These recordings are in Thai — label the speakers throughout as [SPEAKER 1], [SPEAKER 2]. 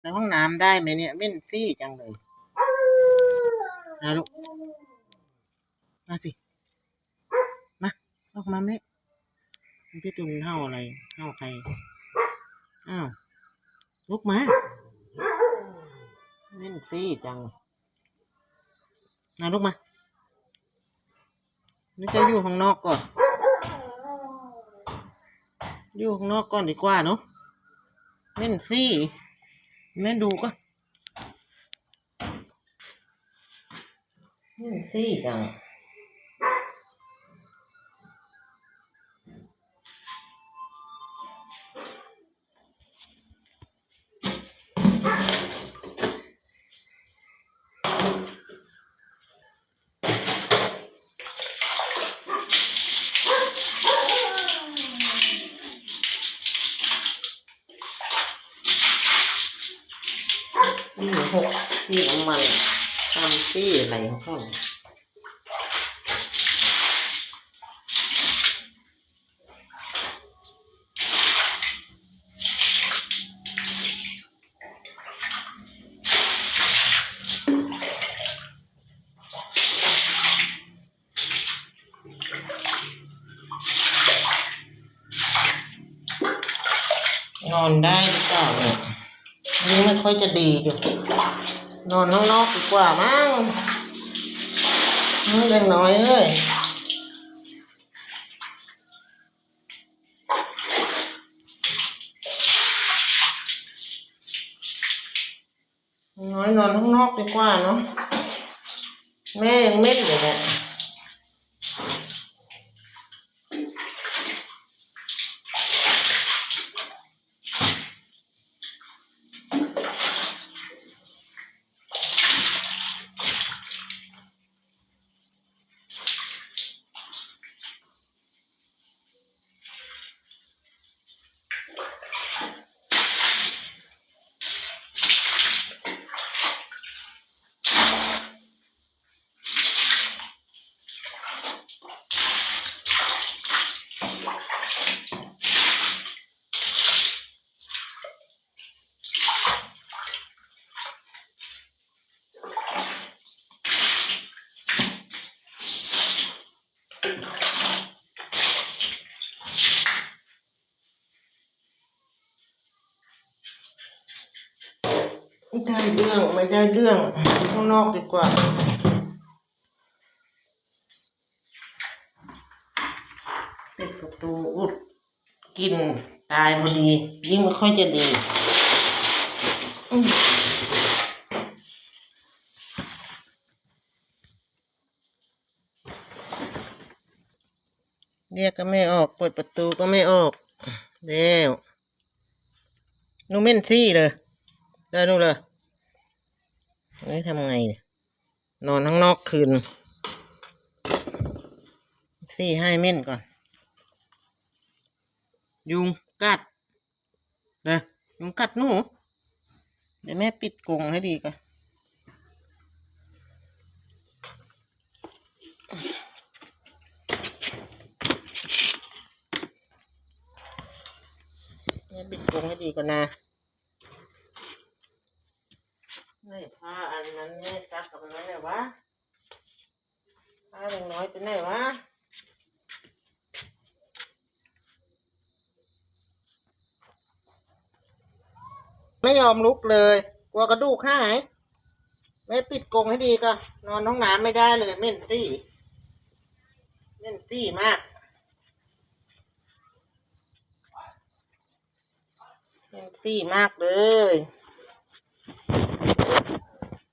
[SPEAKER 1] ในห้องน้ำได้ไหมเนี่ยเม่นซี่จังเลยนะลูกมาสิ มาออกมาแม่พี่ตุนเห่าอะไรเห่าใคร อ้าวลุกมาเม่นซี่จังนะลูกมานี่จะอยู่ข้างนอกก่อน อยู่ข้างนอกก่อนดีกว่าเนาะเม่นซี่ แม่ดูก็นี่ซี่จัง เขาเนี่ยนอนได้หรือเปล่าเนี่ยนี่ไม่ค่อยจะดีอยู่นอนนอกๆดีกว่ามั้ง เล็กน้อยเอ้ยน้อยนอนข้างนอกดีกว่าเนาะแม่ยังเม็ดอยู่เนี่ย เรื่องข้างนอกดีกว่า ปิดประตูอุดกินตายพอดี ยิ่งไม่ค่อยจะดีเรียกก็ไม่ออก เปิดประตูก็ไม่ออกเร็วนูเม่นซี่เลยเดินนูเลย นี่ทำไงเนี่ยนอนข้างนอกคืนซี่ให้เม่นก่อน ยุงกัดเด้อยุงกัดหนู เดี๋ยวแม่ปิดกรงให้ดีก่อนแม่ปิดกรงให้ดีก่อนนะ ไม่ผ้าอันนั้นแม่ซักกับมันไหนวะผ้าเล็กน้อยเป็นไหนวะไม่ยอมลุกเลย กลัวกระดูกหายไม่ปิดกรงให้ดีก็ นอนห้องน้ำไม่ได้เลยเม่นซี่เม่นซี่มากเม่นซี่มากเลย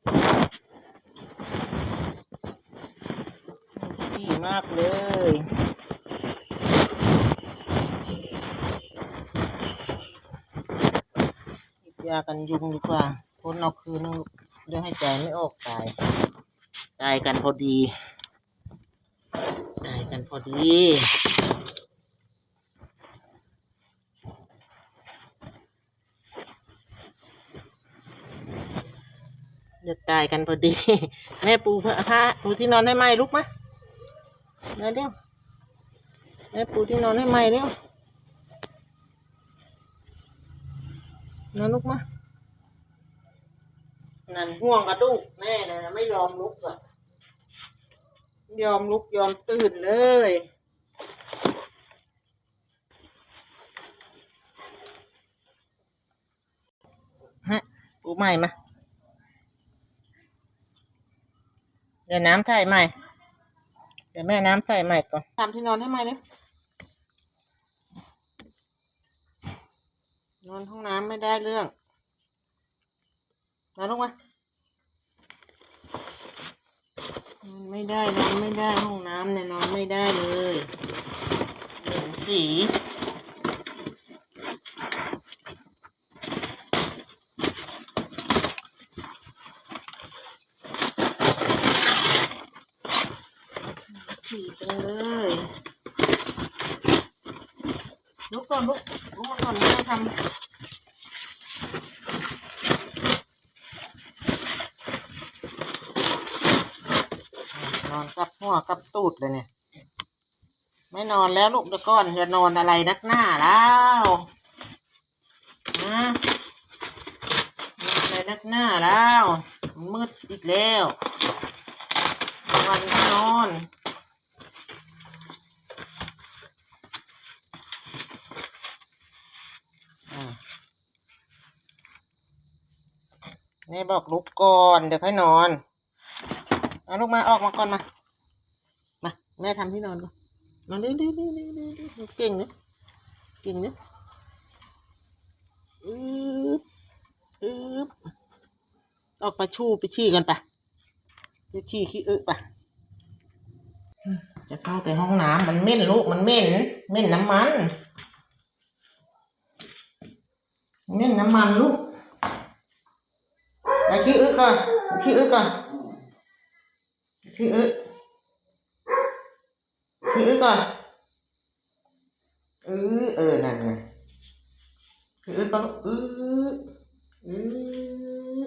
[SPEAKER 1] เหม็นซี่มากเลยฉีดยากันยุงดีกว่าพ้นเอาคืนเดี๋ยวให้ใจไม่ออกตาย ตายกันพอดี ตายกันพอดี เดี๋ยวตายกันพอดี แม่ปูผ้าปูที่นอนให้ไหมลุกมาเร็วเร็วแม่ปูที่นอนให้ไหมเร็วนอนลุกมานั่นห่วงกระดูกแม่เลยนะไม่ยอมลุกอะยอมลุกยอมตื่นเลยฮะปูใหม่มา เดี๋ยวน้ำใส่ใหม่ เดี๋ยวแม่น้ำใส่ใหม่ก่อนทำที่นอนให้ใหม่เลยนอนห้องน้ำไม่ได้เรื่องมาลูกมานอนไม่ได้นอนไม่ได้ห้องน้ำเนี่ยนอนไม่ได้เลยเหม็นสีสีจังเลยลุ ก่อนลุกลุกมาก่อนไม่ทำนอนกับหัวกับตูดเลยเนี่ย ไม่นอนแล้วลูกเดี๋ยวก่อนจะนอนอะไรนักหน้าแล้วนะนอนอะไรนักหน้าแล้ว มืดอีกแล้ว วันก็นอน แม่บอกลุกก่อน เดี๋ยวค่อยนอน เอาลูกมาออกมาก่อนมา มาแม่ทำที่นอนก่อนนอนเร็วเร็วเร็วเร็วเร็วเก่งเนะเก่งเนะอึ๊บอึ๊บออกไปชู่ไปชี้กันไปไปชี้ขี้อึไปจะเข้าแต่ห้องน้ำมันเหม็นลูกมันเหม็นเหม็นน้ำมันเหม็นน้ำมันลูก ไปขี้อึก่อนไปขี้อึก่อนขี้อึขี้อึก่อนเออเออนั่นไงขี้อึก่อนเออเออ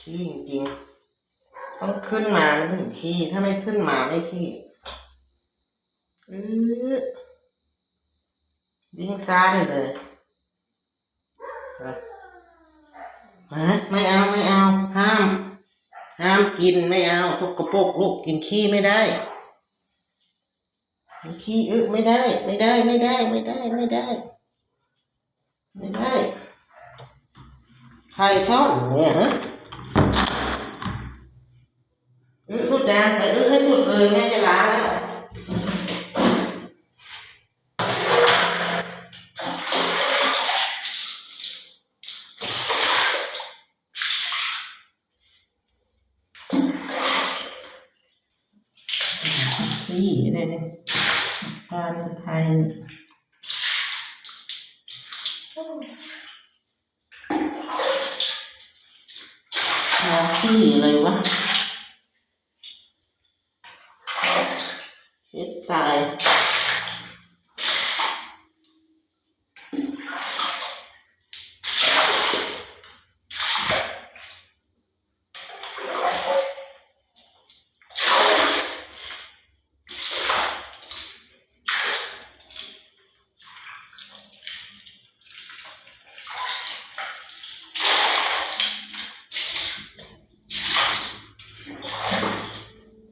[SPEAKER 1] ขี้จริงๆต้องขึ้นมาถึงขี้ถ้าไม่ขึ้นมาไม่ขี้เออวิ่งซ่าเลยเล ยมาไม่เอาไม่เอา ห้าม ห้ามกินไม่เอาสกปรกลูกกินขี้ไม่ได้กินขี้อึไม่ได้ ไม่ได้ไม่ได้ไม่ได้ไม่ได้ ไม่ได้ใครซ่อนเนี่ยฮะอึสุดยังไปอึให้สุดเลยแม่จะล้างแล้ว เลยเนี่ยทานไทยหาขี้เลยวะเช็ดตาย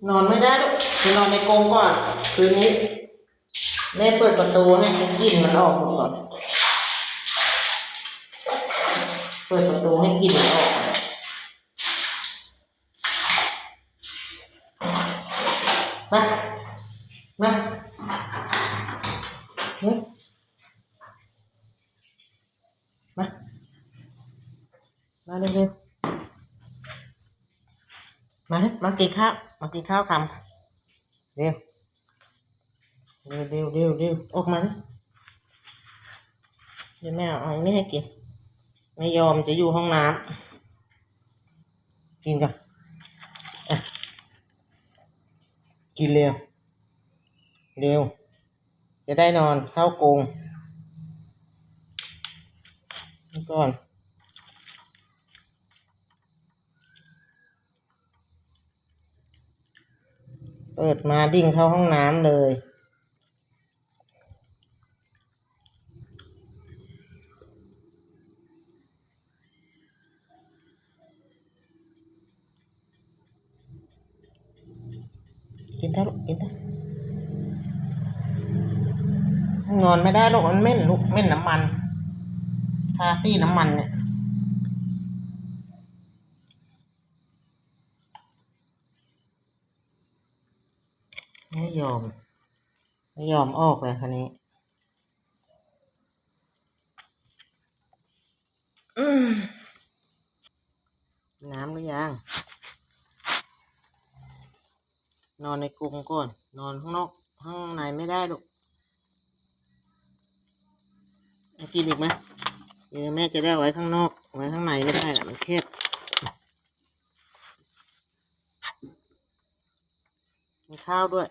[SPEAKER 1] นอนไม่ได้ ไปนอนในกรงก่อน คืนนี้แม่เปิดประตูให้กลิ่นมันออกก่อน เปิดประตูให้กลิ่นมันออกมามามา มาเร็วๆมาเร็วมากินข้าว มากินข้าวคำ เร็วเร็วเร็วเร็วเร็วออกมานะเดี๋ยวแม่เอาอันนี้ให้กิน ไม่ยอมจะอยู่ห้องน้ำกินก่อนกินเร็ว เร็ว จะได้นอนเข้ากรงก่อน เปิดมาดิ่งเข้าห้องน้ำเลย กินเท่ากินเท่านอนไม่ได้หรอกมันเหม็นลูกเหม็นน้ำมัน ทาซี่น้ำมันเนี่ย ไม่ยอม ไม่ยอมออกเลยคันนี้น้ำหรือยัง นอนในกรงก่อน นอนข้างนอกข้างในไม่ได้ลูกกินอีกไหมเดี๋ยวแม่จะได้ไว้ข้างนอก ไว้ข้างในไม่ได้ละมันแคบมีข้าวด้วย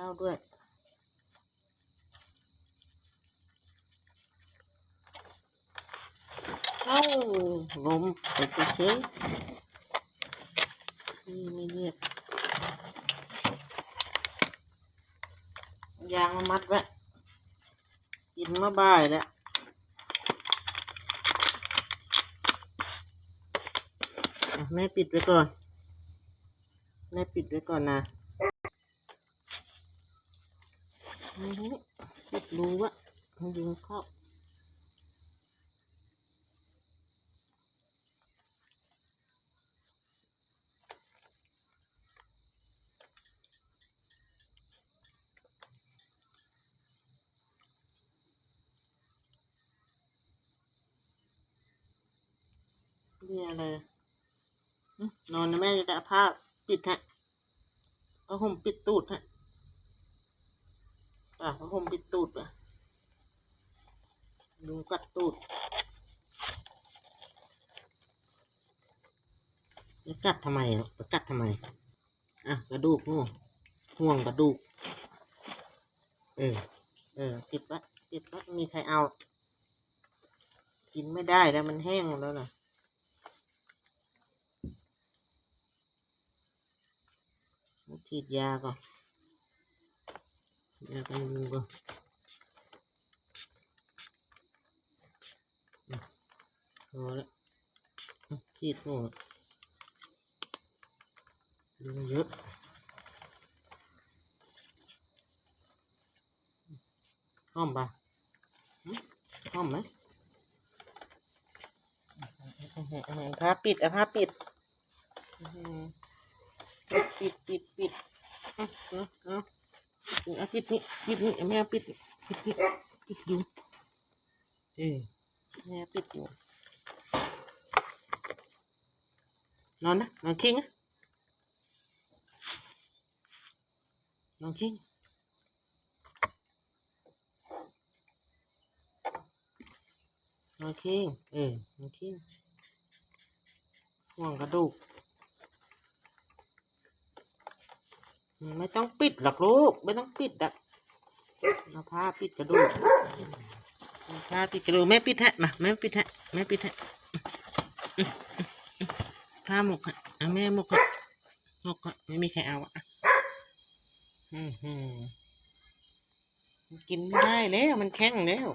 [SPEAKER 1] ข้าวด้วยเอ้าลมไปเฉยนี่ไม่เรียกยางมามัดไว้กินมาบ่ายแล้วแม่ปิดไว้ก่อนแม่ปิดไว้ก่อนนะอือหือปิด รู้วะมันยุงเข้านี่อะไรนอนนะแม่จะได้ผ้าปิดฮะเอาห่มปิดตูดฮะ อะเอาห่มปิดตูดอะยุงกัดตูดจะกัดทำไมอะจะกัดทำไม อะกระดูกนู่นห่วงกระดูก เออ เออเก็บไว้เก็บไว้มีใครเอา กินไม่ได้แล้วมันแห้งแล้วนะฉีดยาก่อน ฉีดยากันยุงก่อนอืมพอแล้วอืมฉีดหมดยุงเยอะหอมปะหึหอมไหมอื้อหืออื้อหือผ้าปิดอะผ้าปิดอือหือปิดปิดปิดอาเอาเอ เอาปิดนี่ปิดนี่แม่ปิดปิดปิดปิดอยู่เออแม่ปิดอยู่นอนนะนอนคิงนะนอนคิงนอนคิงเออนอนคิงห่วงกระดูก ไม่ต้องปิดหรอกลูก ไม่ต้องปิดอะเอาผ้าปิดกระดูกเอาผ้าปิดกระดูกแม่ปิดแฮะมาแม่ปิดแฮะแม่ปิดแฮะผ้าหมกฮะแม่หมกฮะหมกฮะไม่มีใครเอาอะอืมกินไม่ได้แล้วมันแข็งแล้ว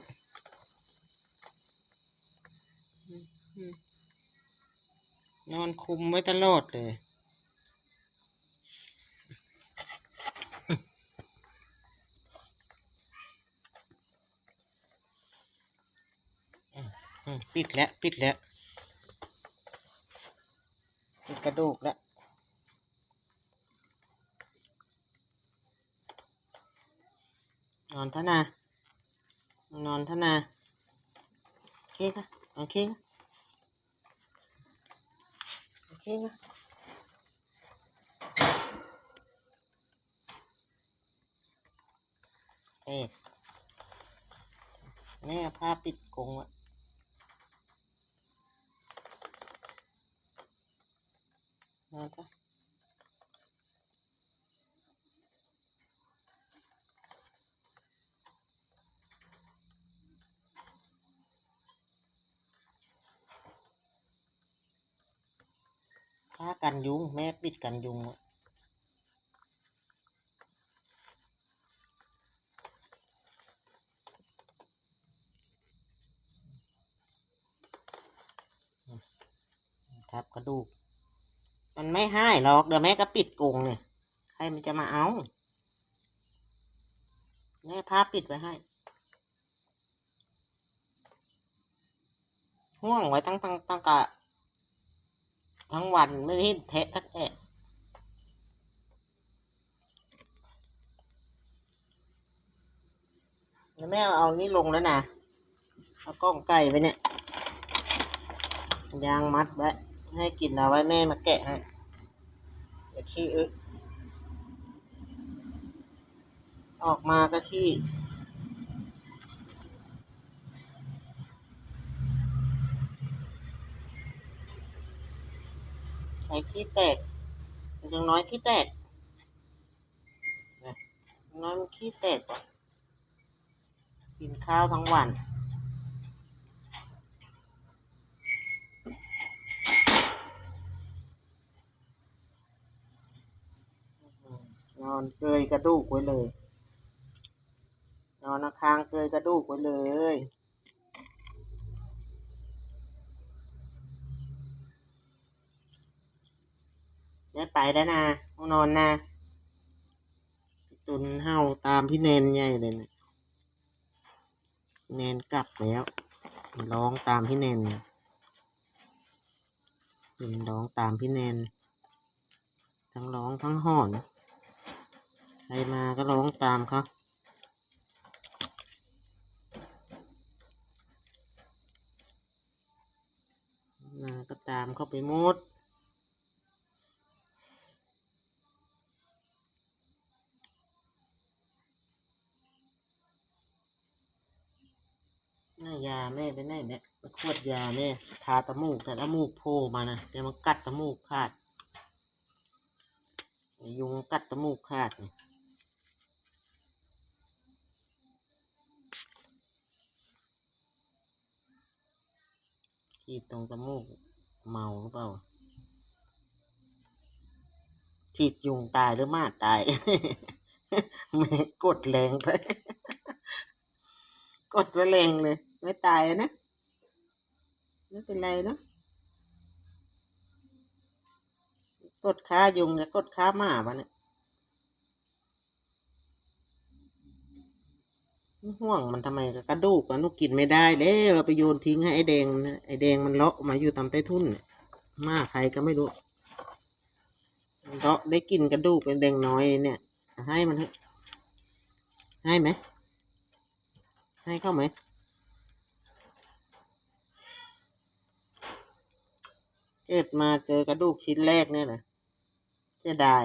[SPEAKER 1] นอนคุมไว้ตลอดเลย ปิดแล้ว ปิดแล้ว ปิดกระดูกแล้วนอนท่านานอนทนาโอเคค่ะโอเคค่ะโอเคค่ะเอ๊ะแม่ผ้าปิดกรงอะ นะจ๊ะผ้ากันยุง แม่ปิดกันยุงครับกระดูก ไม่ให้หรอก เดี๋ยวแม่ก็ปิดกรงเนี่ย ใครมันจะมาเอาแม่พาปิดไว้ให้ ห่วงไว้ตั้งตั้งตั้งกะทั้งวันไม่ได้เทะทักแอะแล้วแม่เอานี่ลงแล้วนะเอากล้องไก่ไปเนี่ย ยางมัดไว้ ให้กินเอาไว้แม่มาแกะให้ เดี๋ยวขี้อึออกมาก็ขี้ใส่ขี้แตกอย่างน้อยขี้แตกนะน้อยขี้แตกก่อนกินข้าวทั้งวัน น อนเกยกระดูกไว้เลย นอนอคางเกยกระดูกไว้เลยได้ไปแล้วนะห้องนอนนะตุนเห่าตามพี่เนนใหญ่เลยนะเนนกลับแล้วร้องตามพี่เนนตุนร้องตามพี่เนนทั้งร้องทั้งหอน รมาก็ร้องตามเขามาก็ตามเข้าไปหมดน่ายาแม่ไปไหนเนี่ยมาขวดยาแม่ทาตะมูกแต่ตะมูกโผล่มานะเดี๋ยวมันกัดตะมูกขาดยุงกัดตะมูกขาดนี่ ที่ตรงตะมูกเมาหรือเปล่าฉีดยุงตายหรือมาตายแม่กดแรงไปกดแรงเลย ไม่ตายนะไม่เป็นไรเนอะกดขายุงเนี่ยกดขาหมาปะเนี่ย ห่วงมันทำไมกับกระดูกมันลูกกินไม่ได้แล้เราไปโยนทิ้งให้ไอ้แดงนะไอ้แดงมันเลาะมาอยู่ตามใต้ทุ่นนี่ยมาใครก็ไม่รู้มันเลาะได้กินกระดูกเป็นแดงน้อยเนี่ย ให้มันเถอะให้ไหม ให้เข้าไหมเกิดมาเจอกระดูกชิ้นแรกเนี่ยนะเสียดาย